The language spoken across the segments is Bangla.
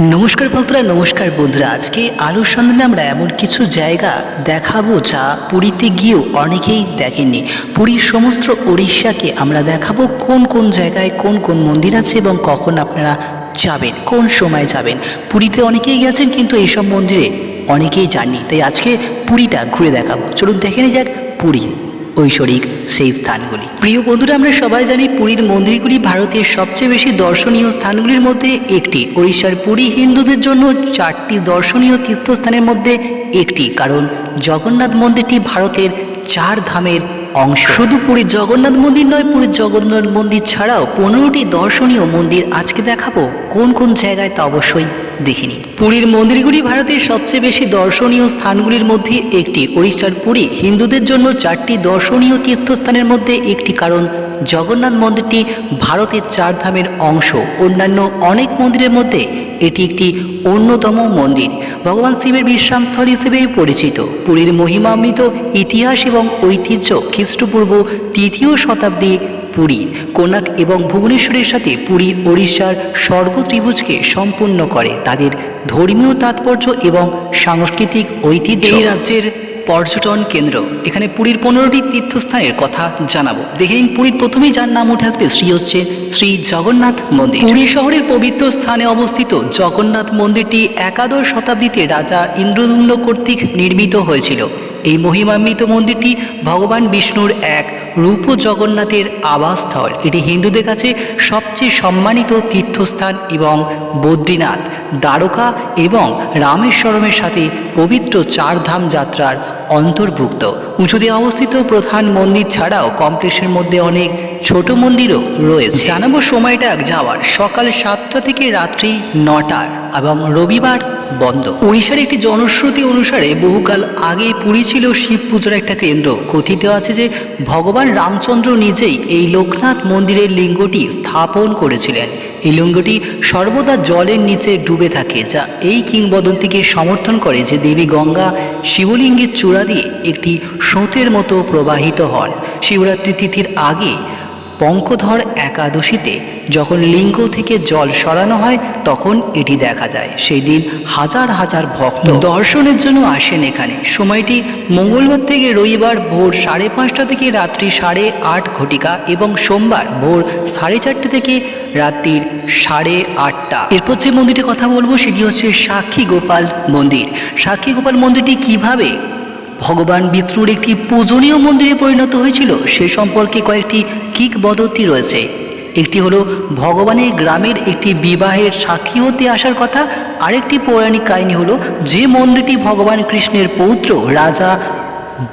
নমস্কার ভক্তরা নমস্কার বন্ধুরা। আজকে আলোর সন্ধানে আমরা এমন কিছু জায়গা দেখাবো যা পুরীতে গিয়েও অনেকেই দেখেননি। পুরীর সমস্ত উড়িষ্যাকে আমরা দেখাবো কোন কোন জায়গায় কোন কোন মন্দির আছে এবং কখন আপনারা যাবেন, কোন সময় যাবেন। পুরীতে অনেকেই গেছেন কিন্তু এইসব মন্দিরে অনেকেই যাননি। তাই আজকে পুরীটা ঘুরে দেখাবো। চলুন দেখে যাক পুরী। ঐশ্বরিক সেই স্থানগুলি। প্রিয় বন্ধুরা, আমরা সবাই জানি পুরীর মন্দিরগুলি ভারতের সবচেয়ে বেশি দর্শনীয় স্থানগুলির মধ্যে একটি। ওড়িশার পুরী হিন্দুদের জন্য চারটি দর্শনীয় তীর্থস্থানের মধ্যে একটি, কারণ জগন্নাথ মন্দিরটি ভারতের চার ধামের অংশ। শুধু পুরীর জগন্নাথ মন্দির নয় পুরীর জগন্নাথ মন্দির ছাড়াও পনেরোটি দর্শনীয় মন্দির আজকে দেখাবো। কোন কোন জায়গায় তা অবশ্যই দেখিনি। পুরীর মন্দিরগুলি ভারতের সবচেয়ে বেশি দর্শনীয় স্থানগুলির মধ্যে একটি। ওড়িশার পুরী হিন্দুদের জন্য চারটি দর্শনীয় তীর্থস্থানের মধ্যে একটি কারণ জগন্নাথ মন্দিরটি ভারতের চার ধামের অংশ। অন্যান্য অনেক মন্দিরের মধ্যে এটি একটি অন্যতম মন্দির। ভগবান শিবের বিশ্রামস্থল হিসেবেই পরিচিত। পুরীর মহিমান্বিত ইতিহাস এবং ঐতিহ্য খ্রিস্টপূর্ব তৃতীয় শতাব্দী পুরী কোনাক এবং ভুবনেশ্বরের সাথে পুরী ওড়িশার স্বর্গ ত্রিভুজকে সম্পূর্ণ করে তাদের ধর্মীয় তাৎপর্য এবং সাংস্কৃতিক ঐতিহ্য। এই রাজ্যের পর্যটন কেন্দ্র এখানে পুরীর পনেরোটি তীর্থস্থানের কথা জানাব। দেখে নিন পুরীর প্রথমেই যার নাম উঠে আসবে শ্রী হচ্ছে শ্রী জগন্নাথ মন্দির। পুরী শহরের পবিত্র স্থানে অবস্থিত জগন্নাথ মন্দিরটি একাদশ শতাব্দীতে রাজা ইন্দ্রদুম্ন কর্তৃক নির্মিত হয়েছিল। এই মহিমান্বিত মন্দিরটি ভগবান বিষ্ণুর এক রূপ জগন্নাথের আবাসস্থল। এটি হিন্দুদের কাছে সবচেয়ে সম্মানিত তীর্থস্থান এবং বদ্রীনাথ, দ্বারকা এবং রামেশ্বরমের সাথে পবিত্র চারধাম যাত্রার অন্তর্ভুক্ত। উঁচুতে অবস্থিত প্রধান মন্দির ছাড়াও কমপ্লেক্সের মধ্যে অনেক ছোট মন্দিরও রয়েছে। জানাব সময়টা যাওয়ার। সকাল সাতটা থেকে রাত্রি নটার এবং রবিবার বন্ধ। উড়িষ্যার একটি জনশ্রুতি অনুসারে বহুকাল আগে পুরী ছিল শিব পুজোর একটা কেন্দ্র। কথিত আছে যে, ভগবান রামচন্দ্র নিজেই এই লোকনাথ মন্দিরের লিঙ্গটি স্থাপন করেছিলেন। এই লিঙ্গটি সর্বদা জলের নিচে ডুবে থাকে, যা এই কিংবদন্তিকে সমর্থন করে যে দেবী গঙ্গা শিবলিঙ্গের চূড়া দিয়ে একটি স্রোতের মতো প্রবাহিত হন। শিবরাত্রি তিথির আগে পঙ্কধর একাদশীতে যখন লিঙ্গ থেকে জল সরানো হয়, তখন এটি দেখা যায়। সেই দিন হাজার হাজার ভক্ত দর্শনের জন্য আসেন এখানে। সময়টি মঙ্গলবার থেকে রবিবার ভোর সাড়ে পাঁচটা থেকে রাত্রি সাড়ে আট ঘটিকা এবং সোমবার ভোর সাড়ে চারটে থেকে রাত্রির সাড়ে আটটা। এরপর যে মন্দিরটির কথা বলব, সেটি হচ্ছে সাক্ষী গোপাল মন্দির। সাক্ষী গোপাল মন্দিরটি কীভাবে ভগবান বিষ্ণুর একটি পূজনীয় মন্দিরে পরিণত হয়েছিল। সে সম্পর্কে কয়েকটি কিকবদন্তি রয়েছে। একটি হলো, ভগবানের গ্রামের একটি বিবাহের সাক্ষী হতে আসার কথা। আরেকটি পৌরাণিক কাহিনী হলো, যে মন্দিরটি ভগবান কৃষ্ণের পৌত্র রাজা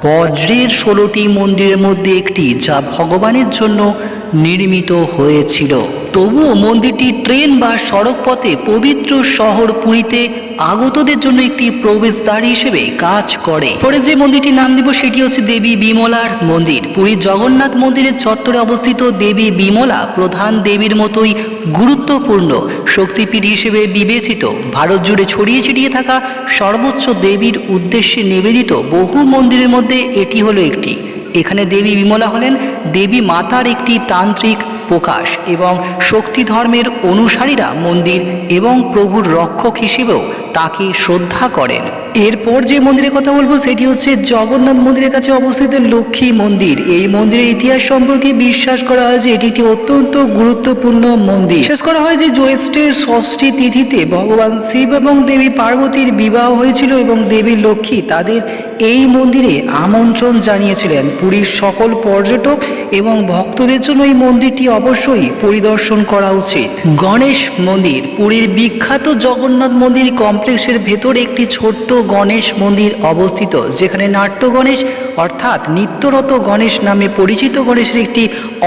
বজ্রের ষোলোটি মন্দিরের মধ্যে একটি, যা ভগবানের জন্য নির্মিত হয়েছিল। তবুও মন্দিরটি ট্রেন বা সড়ক পথে পবিত্র শহর পুরীতে আগতদের জন্য একটি প্রবেশদ্বার হিসেবে কাজ করে। পরে যে মন্দিরটির নাম দিব সেটি হচ্ছে দেবী বিমলার মন্দির। পুরীর জগন্নাথ মন্দিরের চত্বরে অবস্থিত দেবী বিমলা প্রধান দেবীর মতোই গুরুত্বপূর্ণ শক্তিপীঠ হিসেবে বিবেচিত। ভারত জুড়ে ছড়িয়ে ছিটিয়ে থাকা সর্বোচ্চ দেবীর উদ্দেশ্যে নিবেদিত বহু মন্দিরের মধ্যে এটি হলো একটি। এখানে দেবী বিমলা হলেন দেবী মাতার একটি তান্ত্রিক প্রকাশ এবং শক্তি ধর্মের অনুসারীরা মন্দির এবং প্রভুর রক্ষক হিসেবেও তাকে শ্রদ্ধা করেন। এরপর যে মন্দিরের কথা বলব, সেটি হচ্ছে জগন্নাথ মন্দিরের কাছে অবস্থিত লক্ষ্মী মন্দির। এই মন্দিরের ইতিহাস সম্পর্কে বিশ্বাস করা হয় যে, এটি একটি অত্যন্ত গুরুত্বপূর্ণ মন্দির। বিশ্বাস করা হয় যে, জ্যৈষ্ঠের ষষ্ঠী তিথিতে ভগবান শিব এবং দেবী পার্বতীর বিবাহ হয়েছিল এবং দেবী লক্ষ্মী তাদের এই মন্দিরে আমন্ত্রণ জানিয়েছিলেন। পুরীর সকল পর্যটক এবং ভক্তদের জন্য এই মন্দিরটি অবশ্যই পরিদর্শন করা উচিত। গণেশ মন্দির, পুরীর বিখ্যাত জগন্নাথ মন্দির কমপ্লেক্সের ভেতরে একটি ছোট্ট গণেশ মন্দির অবস্থিত, যেখানে নাট্য গণেশ অর্থাৎ নিত্যরত গণেশ নামে পরিচিত গণেশের একটি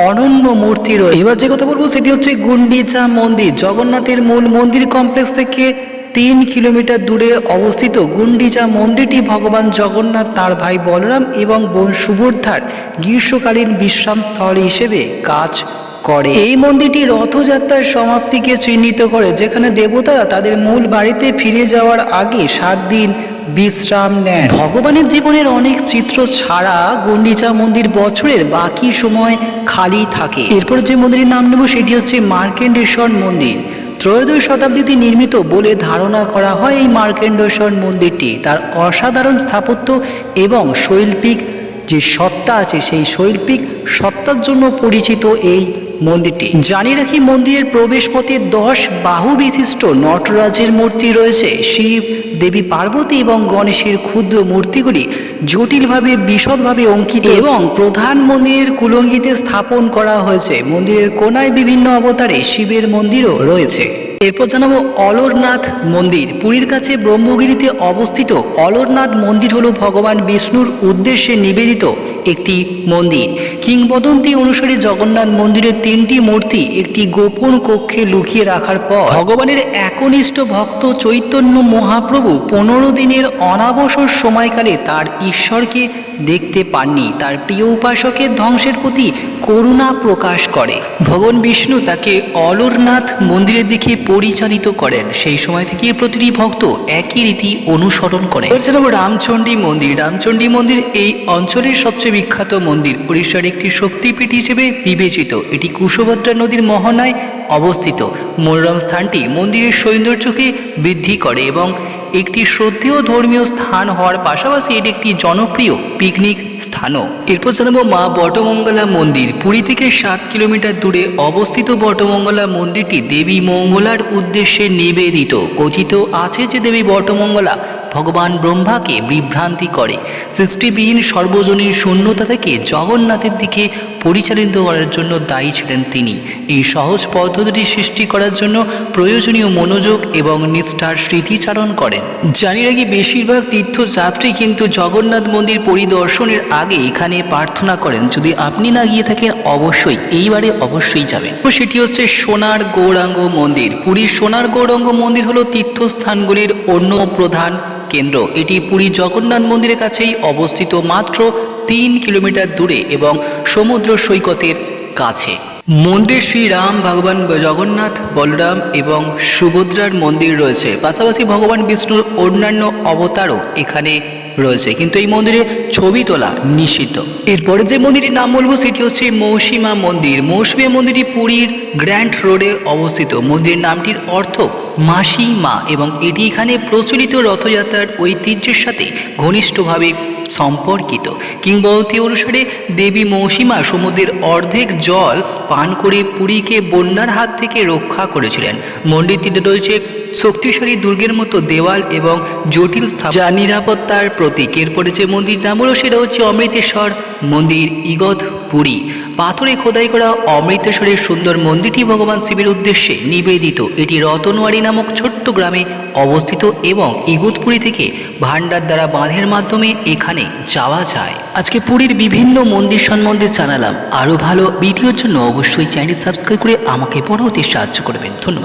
অনন্য মূর্তি রয়েছে এবার যে কথা বলব সেটি হচ্ছে গুন্ডিচা মন্দির, জগন্নাথের মূল মন্দির কমপ্লেক্স থেকে তিন কিলোমিটার দূরে অবস্থিত গুন্ডিচা মন্দিরটি ভগবান জগন্নাথ, তার ভাই বলরাম এবং বোন সুভদ্রার গ্রীষ্মকালীন বিশ্রামস্থল হিসেবে কাজ করে। এই মন্দিরটি রথযাত্রার সমাপ্তিকে চিহ্নিত করে, যেখানে দেবতারা তাদের মূল বাড়িতে ফিরে যাওয়ার আগে সাত দিন বিশ্রাম নেন। ভগবানের জীবনের অনেক চিত্র ছাড়া গুন্ডিচা মন্দির বছরের বাকি সময় খালি থাকে। এরপর যে মন্দিরের নাম নেব, সেটি হচ্ছে মার্কেন্ডেশ্বর মন্দির। ত্রয়োদশ শতাব্দীতে নির্মিত বলে ধারণা করা হয় এই মার্কেন্ডেশ্বর মন্দিরটি। তার অসাধারণ স্থাপত্য এবং শৈল্পিক যে সত্তা আছে, সেই শৈল্পিক সত্তার জন্য পরিচিত এই মন্দিরটি। জানিয়ে রাখি, মন্দিরের প্রবেশ পথে দশ বাহু বিশিষ্ট নটরাজের মূর্তি রয়েছে। শিব, দেবী পার্বতী এবং গণেশের ক্ষুদ্র মূর্তিগুলি জটিলভাবে, বিশদভাবে অঙ্কিত এবং প্রধান মন্দিরের কুলঙ্গিতে স্থাপন করা হয়েছে। মন্দিরের কোনায় বিভিন্ন অবতারে শিবের মন্দিরও রয়েছে। এরপর জানাব অলরনাথ মন্দির। পুরীর কাছে ব্রহ্মগিরিতে অবস্থিত অলরনাথ মন্দির হলো ভগবান বিষ্ণুর উদ্দেশ্যে নিবেদিত একটি মন্দির। কিংবদন্তি অনুসারে জগন্নাথ মন্দিরের তিনটি মূর্তি একটি গোপন কক্ষে লুকিয়ে রাখার পর ভগবানের একনিষ্ঠ ভক্ত চৈতন্য মহাপ্রভু পনেরো দিনের অনাবসর সময়কালে তার ঈশ্বরকে দেখতে পাননি। তার প্রিয় উপাসকের ধ্বংসের প্রতি করুণা প্রকাশ করে। ভগবান বিষ্ণু তাকে অলরনাথ মন্দিরের দিকে পরিচালিত করেন। সেই সময় থেকে প্রতিটি ভক্ত একই রীতি অনুসরণ করে জানাব রামচণ্ডী মন্দির। রামচণ্ডী মন্দির এই অঞ্চলের সবচেয়ে বিখ্যাত মন্দির। উড়িষ্যার একটি শক্তিপীঠ হিসেবে বিবেচিত। এটি কুশভদ্রা নদীর মোহনায় অবস্থিত। মনোরম স্থানটি মন্দিরের সৌন্দর্যকে বৃদ্ধি করে এবং একটি শ্রদ্ধেয় ধর্মীয় স্থান হওয়ার পাশাপাশি এটি একটি জনপ্রিয় পিকনিক স্থানও। এরপর জানাব মা বটমঙ্গলা মন্দির। পুরী থেকে সাত কিলোমিটার দূরে অবস্থিত বটমঙ্গলা মন্দিরটি দেবী মঙ্গলার উদ্দেশ্যে নিবেদিত। কথিত আছে যে দেবী বটমঙ্গলা ভগবান ব্রহ্মাকে বিভ্রান্তি করে। সৃষ্টিবিহীন সর্বজনীন শূন্যতা থেকে জগন্নাথের দিকে পরিচালিত করার জন্য দায়ী ছিলেন তিনি। এই সহজ পদ্ধতিটি সৃষ্টি করার জন্য প্রয়োজনীয় মনোযোগ এবং নিষ্ঠার স্মৃতিচারণ করেন। জানি রাখি বেশিরভাগ তীর্থযাত্রী কিন্তু জগন্নাথ মন্দির পরিদর্শনের আগে এখানে প্রার্থনা করেন, যদি আপনি না গিয়ে থাকেন, অবশ্যই এইবারে অবশ্যই যাবেন। তো সেটি হচ্ছে সোনার গৌরাঙ্গ মন্দির। পুরীর সোনার গৌরাঙ্গ মন্দির হলো তীর্থস্থানগুলির অন্য প্রধান কেন্দ্র। এটি পুরী জগন্নাথ মন্দিরের কাছেই অবস্থিত মাত্র তিন কিলোমিটার দূরে এবং সমুদ্র সৈকতের কাছে। মন্দির শ্রীরাম ভগবান জগন্নাথ বলরাম এবং সুভদ্রার মন্দির রয়েছে। পাশাপাশি ভগবান বিষ্ণুর অন্যান্য অবতারও এখানে রয়েছে। কিন্তু এই মন্দিরে ছবি তোলা নিষিদ্ধ। এরপরে যে মন্দিরটির নাম বলব, সেটি হচ্ছে মৌসিমা মন্দির। মৌসুমী মন্দিরটি পুরীর গ্র্যান্ড রোডে অবস্থিত। মন্দিরের নামটির অর্থ মাসি মা এবং এটি এখানে প্রচলিত রথযাত্রার ঐতিহ্যের সাথে ঘনিষ্ঠভাবে সম্পর্কিত। কিংবদন্তি অনুসারে দেবী মৌসিমা সমুদ্রের অর্ধেক জল পান করে পুরীকে বন্যার হাত থেকে রক্ষা করেছিলেন। মন্দিরটিতে রয়েছে শক্তিশালী দুর্গের মতো দেওয়াল এবং জটিল স্থাপনা যা নিরাপত্তার প্রতীক। এরপরে যে মন্দির নাম হলো সেটা হচ্ছে অমৃতেশ্বর মন্দির ইগত পুরী পাথরে খোদাই করা অমৃতেশ্বরের সুন্দর মন্দিরটি ভগবান শিবের উদ্দেশ্যে নিবেদিত। এটি রতনওয়ারি নামক ছোট্ট গ্রামে অবস্থিত এবং ইগতপুরী থেকে ভান্ডার দ্বারা বাঁধের মাধ্যমে এখানে যাওয়া যায়। আজকে পুরীর বিভিন্ন মন্দির সম্বন্ধে জানালাম। আরও ভালো ভিডিওর জন্য অবশ্যই চ্যানেল সাবস্ক্রাইব করে আমাকে পরবর্তী সাহায্য করবেন। ধন্যবাদ।